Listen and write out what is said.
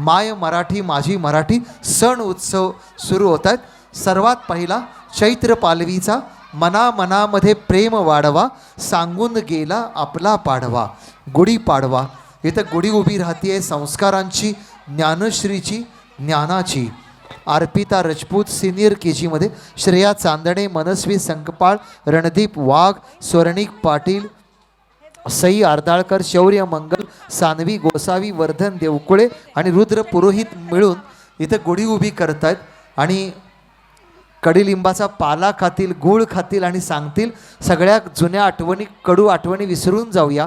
माय मराठी माझी मराठी सण उत्सव सुरू होत आहेत. सर्वात पहिला चैत्र पालवीचा मना मनामध्ये प्रेम वाढवा सांगून गेला आपला पाडवा गुढी पाडवा. इथं गुढी उभी राहतीये संस्कारांची ज्ञानश्रीची ज्ञानाची. अर्पिता राजपूत सिनियर के जीमध्ये श्रेया चांदणे मनस्वी संकपाळ रणदीप वाघ स्वर्णिक पाटील सई आर्दाळकर शौर्य मंगल सानवी गोसावी वर्धन देवकुळे आणि रुद्र पुरोहित मिळून इथं गुढी उभी करतायत आणि कडीलिंबाचा पाला खातील गूळ खातील आणि सांगतील सगळ्या जुन्या आठवणी कडू आठवणी विसरून जाऊया.